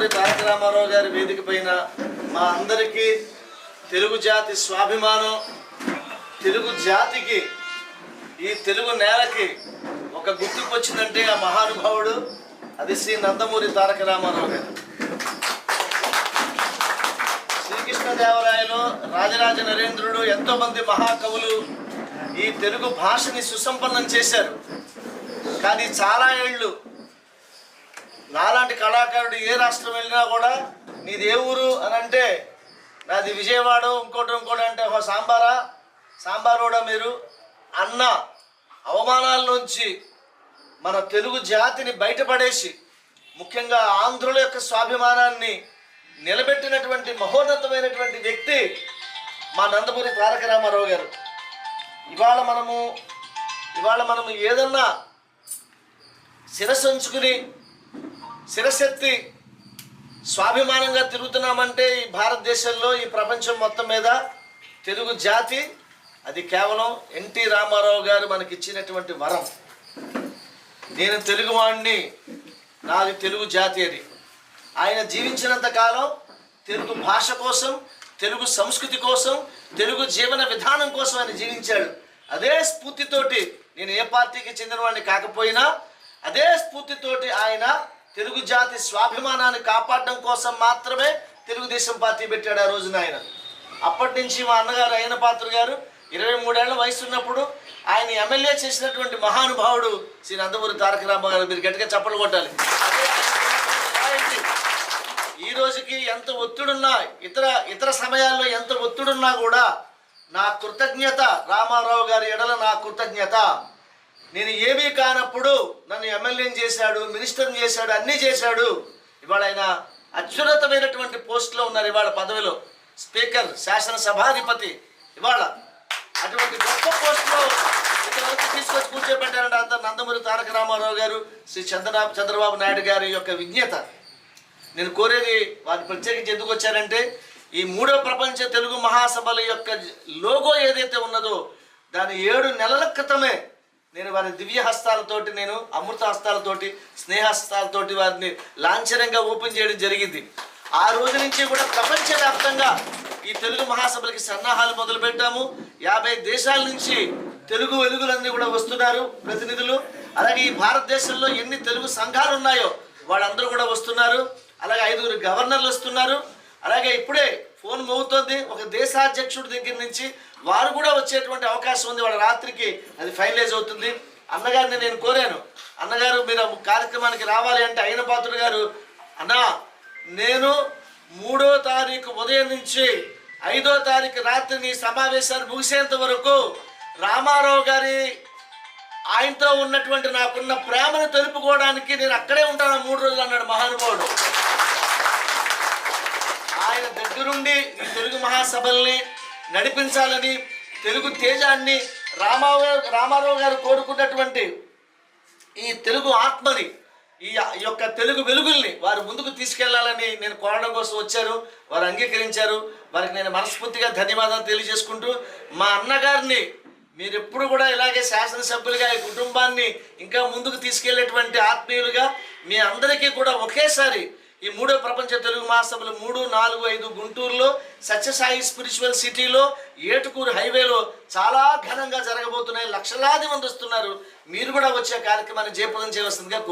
నందమూరి తారక రామారావు గారి వేదిక పైన మా అందరికీ తెలుగు జాతి స్వాభిమానం తెలుగు జాతికి ఈ తెలుగు నేలకి ఒక గుర్తుకు వచ్చిందంటే ఆ మహానుభావుడు అది శ్రీ నందమూరి తారక రామారావు గారు. శ్రీకృష్ణదేవరాయలు రాజరాజ నరేంద్రుడు ఎంతో మంది మహాకవులు ఈ తెలుగు భాషని సుసంపన్నం చేశారు. కానీ చాలా ఏళ్ళు నాలాంటి కళాకారుడు ఏ రాష్ట్రం వెళ్ళినా కూడా నీది ఏ ఊరు? అని అంటే నాది విజయవాడ ఇంకోటి ఇంకోటి అంటే ఒక సాంబారా? సాంబారోడా మీరు? అన్న అవమానాల నుంచి మన తెలుగు జాతిని బయటపడేసి ముఖ్యంగా ఆంధ్రుల యొక్క స్వాభిమానాన్ని నిలబెట్టినటువంటి మహోన్నతమైనటువంటి వ్యక్తి మా నందమూరి తారక రామారావు గారు. ఇవాళ మనము ఇవాళ మనము ఏదన్నా శిరసంచుకుని శిరశక్తి స్వాభిమానంగా తిరుగుతున్నామంటే ఈ భారతదేశంలో ఈ ప్రపంచం మొత్తం మీద తెలుగు జాతి అది కేవలం ఎన్టీ రామారావు గారు మనకి ఇచ్చినటువంటి వరం. నేను తెలుగువాడిని నాది తెలుగు జాతి అది. ఆయన జీవించినంత కాలం తెలుగు భాష కోసం తెలుగు సంస్కృతి కోసం తెలుగు జీవన విధానం కోసం ఆయన జీవించాడు. అదే స్ఫూర్తితోటి నేను ఏ పార్టీకి చెందినవాడిని కాకపోయినా అదే స్ఫూర్తితోటి ఆయన తెలుగు జాతి స్వాభిమానాన్ని కాపాడడం కోసం మాత్రమే తెలుగుదేశం పార్టీ పెట్టాడు ఆ రోజున ఆయన అప్పటి నుంచి మా అన్నగారు అయిన పాత్ర గారు ఇరవై మూడేళ్ళ వయసు ఉన్నప్పుడు ఆయన ఎమ్మెల్యే చేసినటువంటి మహానుభావుడు శ్రీ నందమూరి తారక రామారావు గారు. మీరు గట్టిగా చప్పలు కొట్టాలి. ఈ రోజుకి ఎంత ఒత్తిడున్నా ఇతర ఇతర సమయాల్లో ఎంత ఒత్తిడున్నా కూడా నా కృతజ్ఞత రామారావు గారి ఎడల నా కృతజ్ఞత. నేను ఏమీ కానప్పుడు నన్ను ఎమ్మెల్యేని చేశాడు మినిస్టర్ని చేశాడు అన్నీ చేశాడు. ఇవాళ ఆయన అత్యున్నతమైనటువంటి పోస్టులో ఉన్నారు ఇవాళ పదవిలో. స్పీకర్ శాసనసభాధిపతి ఇవాళ. అటువంటి గొప్ప పోస్టులో ఇంతవరకు తీసుకొచ్చి కూర్చోబెట్టారంటే అంత నందమూరి తారక రామారావు గారు శ్రీ చంద్రబాబు చంద్రబాబు నాయుడు గారి యొక్క విజ్ఞత. నేను కోరేది వారిని ప్రత్యేకించి ఎందుకు వచ్చారంటే ఈ మూడో ప్రపంచ తెలుగు మహాసభల యొక్క లోగో ఏదైతే ఉన్నదో దాని ఏడు నెలల క్రితమే నేను వారి దివ్య హస్తాలతోటి నేను అమృత హస్తాలతోటి స్నేహస్తాలతోటి వారిని లాంఛనంగా ఓపెన్ చేయడం జరిగింది. ఆ రోజు నుంచి కూడా ప్రపంచవ్యాప్తంగా ఈ తెలుగు మహాసభలకి సన్నాహాలు మొదలు పెట్టాము యాభై దేశాల నుంచి తెలుగు వెలుగులన్నీ కూడా వస్తున్నారు ప్రతినిధులు. అలాగే ఈ భారతదేశంలో ఎన్ని తెలుగు సంఘాలు ఉన్నాయో వాళ్ళందరూ కూడా వస్తున్నారు. అలాగే ఐదుగురు గవర్నర్లు వస్తున్నారు. అలాగే ఇప్పుడే ఫోన్ మోగుతోంది. ఒక దేశాధ్యక్షుడి దగ్గర నుంచి వారు కూడా వచ్చేటువంటి అవకాశం ఉంది. వాళ్ళ రాత్రికి అది ఫైనలైజ్ అవుతుంది. అన్నగారిని నేను కోరాను. అన్నగారు మీరు కార్యక్రమానికి రావాలి అంటే అయిన పాత్రుడు గారు అన్నా నేను మూడో తారీఖు ఉదయం నుంచి ఐదో తారీఖు రాత్రిని సమావేశాలు ముగిసేంత వరకు రామారావు గారి ఆయనతో ఉన్నటువంటి నాకున్న ప్రేమను తెలుపుకోవడానికి నేను అక్కడే ఉంటాను. మూడు రోజులు అన్నాడు మహానుభావుడు. ఆయన దగ్గరుండి ఈ తెలుగు మహాసభల్ని నడిపించాలని తెలుగు తేజాన్ని రామారావు రామారావు గారు కోరుకున్నటువంటి ఈ తెలుగు ఆత్మని ఈ ఈ యొక్క తెలుగు వెలుగుల్ని వారు ముందుకు తీసుకెళ్ళాలని నేను కోరడం కోసం వచ్చారు. వారు అంగీకరించారు. వారికి నేను మనస్ఫూర్తిగా ధన్యవాదాలు తెలియజేసుకుంటూ మా అన్నగారిని మీరు ఎప్పుడు కూడా ఇలాగే శాసనసభ్యులుగా ఈ కుటుంబాన్ని ఇంకా ముందుకు తీసుకెళ్ళేటువంటి ఆత్మీయులుగా మీ అందరికీ కూడా ఒకేసారి ఈ మూడో ప్రపంచ తెలుగు మహాసభలు మూడు నాలుగు ఐదు గుంటూరులో సత్యసాయి స్పిరిచువల్ సిటీలో ఏటుకూరు హైవేలో చాలా ఘనంగా జరగబోతున్నాయి. లక్షలాది మంది వస్తున్నారు. మీరు కూడా వచ్చే కార్యక్రమాన్ని జయప్రదం చేయవలసిందిగా కోరు